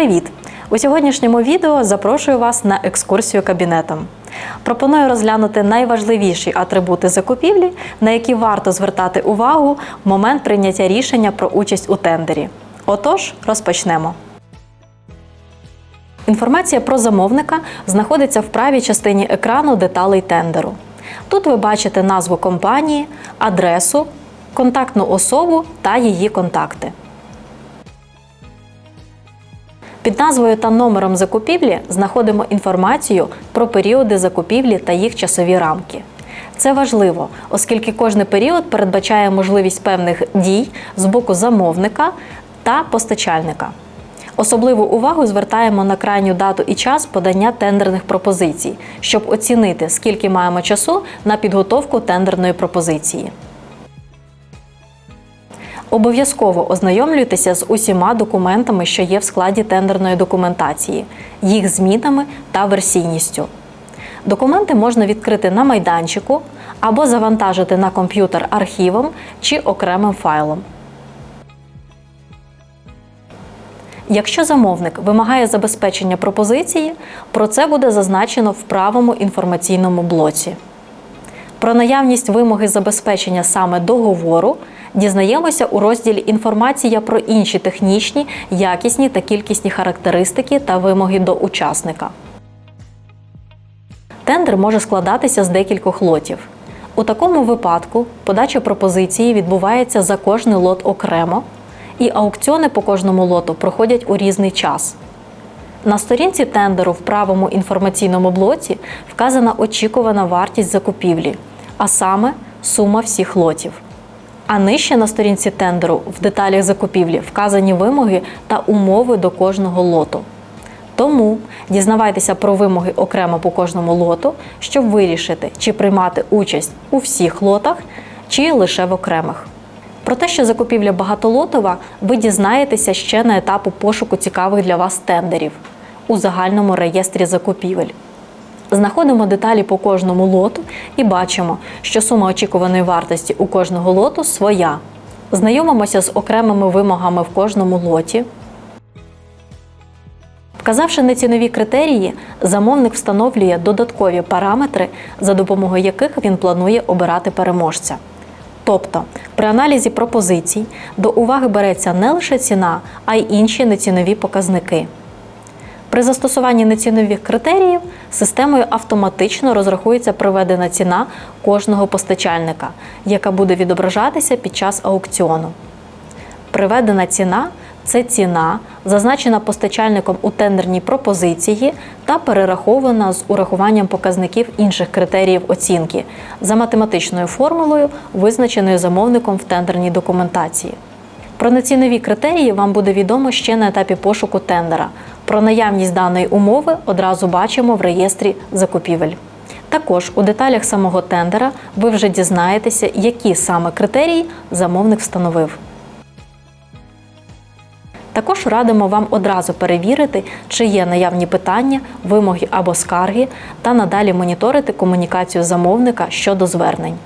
Привіт! У сьогоднішньому відео запрошую вас на екскурсію кабінетом. Пропоную розглянути найважливіші атрибути закупівлі, на які варто звертати увагу в момент прийняття рішення про участь у тендері. Отож, розпочнемо. Інформація про замовника знаходиться в правій частині екрану деталей тендеру. Тут ви бачите назву компанії, адресу, контактну особу та її контакти. Під назвою та номером закупівлі знаходимо інформацію про періоди закупівлі та їх часові рамки. Це важливо, оскільки кожний період передбачає можливість певних дій з боку замовника та постачальника. Особливу увагу звертаємо на крайню дату і час подання тендерних пропозицій, щоб оцінити, скільки маємо часу на підготовку тендерної пропозиції. Обов'язково ознайомлюйтеся з усіма документами, що є в складі тендерної документації, їх змінами та версійністю. Документи можна відкрити на майданчику або завантажити на комп'ютер архівом чи окремим файлом. Якщо замовник вимагає забезпечення пропозиції, про це буде зазначено в правому інформаційному блоці. Про наявність вимоги забезпечення саме договору дізнаємося у розділі Інформація про інші технічні, якісні та кількісні характеристики та вимоги до учасника. Тендер може складатися з декількох лотів. У такому випадку подача пропозиції відбувається за кожний лот окремо, і аукціони по кожному лоту проходять у різний час. На сторінці тендеру в правому інформаційному блоці вказана очікувана вартість закупівлі, а саме сума всіх лотів. А нижче на сторінці тендеру в деталях закупівлі вказані вимоги та умови до кожного лоту. Тому дізнавайтеся про вимоги окремо по кожному лоту, щоб вирішити, чи приймати участь у всіх лотах, чи лише в окремих. Про те, що закупівля багатолотова, ви дізнаєтеся ще на етапу пошуку цікавих для вас тендерів у загальному реєстрі закупівель. Знаходимо деталі по кожному лоту і бачимо, що сума очікуваної вартості у кожного лоту своя. Знайомимося з окремими вимогами в кожному лоті. Вказавши нецінові критерії, замовник встановлює додаткові параметри, за допомогою яких він планує обирати переможця. Тобто, при аналізі пропозицій до уваги береться не лише ціна, а й інші нецінові показники. При застосуванні нецінових критеріїв системою автоматично розрахується приведена ціна кожного постачальника, яка буде відображатися під час аукціону. Приведена ціна це ціна, зазначена постачальником у тендерній пропозиції та перерахована з урахуванням показників інших критеріїв оцінки за математичною формулою, визначеною замовником в тендерній документації. Про нецінові критерії вам буде відомо ще на етапі пошуку тендера. Про наявність даної умови одразу бачимо в реєстрі закупівель. Також у деталях самого тендера ви вже дізнаєтеся, які саме критерії замовник встановив. Також радимо вам одразу перевірити, чи є наявні питання, вимоги або скарги, та надалі моніторити комунікацію замовника щодо звернень.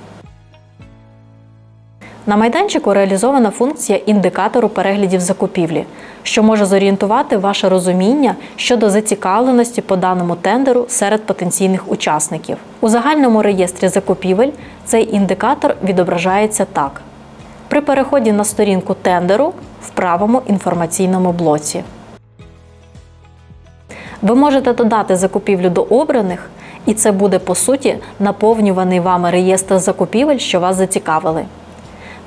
На майданчику реалізована функція індикатору переглядів закупівлі, що може зорієнтувати ваше розуміння щодо зацікавленості по даному тендеру серед потенційних учасників. У загальному реєстрі закупівель цей індикатор відображається так: при переході на сторінку тендеру в правому інформаційному блоці. Ви можете додати закупівлю до обраних, і це буде по суті наповнюваний вами реєстр закупівель, що вас зацікавили.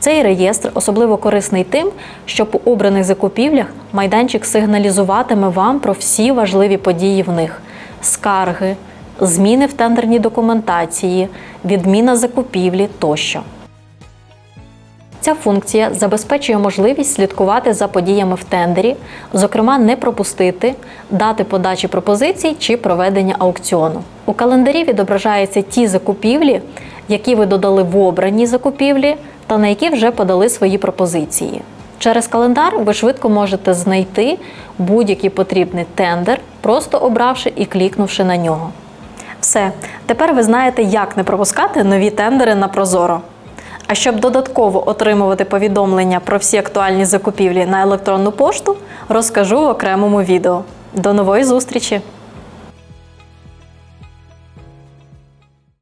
Цей реєстр особливо корисний тим, що по обраних закупівлях майданчик сигналізуватиме вам про всі важливі події в них: скарги, зміни в тендерній документації, відміна закупівлі тощо. Ця функція забезпечує можливість слідкувати за подіями в тендері, зокрема, не пропустити дати подачі пропозицій чи проведення аукціону. У календарі відображаються ті закупівлі, які ви додали в обраній закупівлі та на які вже подали свої пропозиції. Через календар ви швидко можете знайти будь-який потрібний тендер, просто обравши і клікнувши на нього. Все, тепер ви знаєте, як не пропускати нові тендери на Прозоро. А щоб додатково отримувати повідомлення про всі актуальні закупівлі на електронну пошту, розкажу в окремому відео. До нової зустрічі!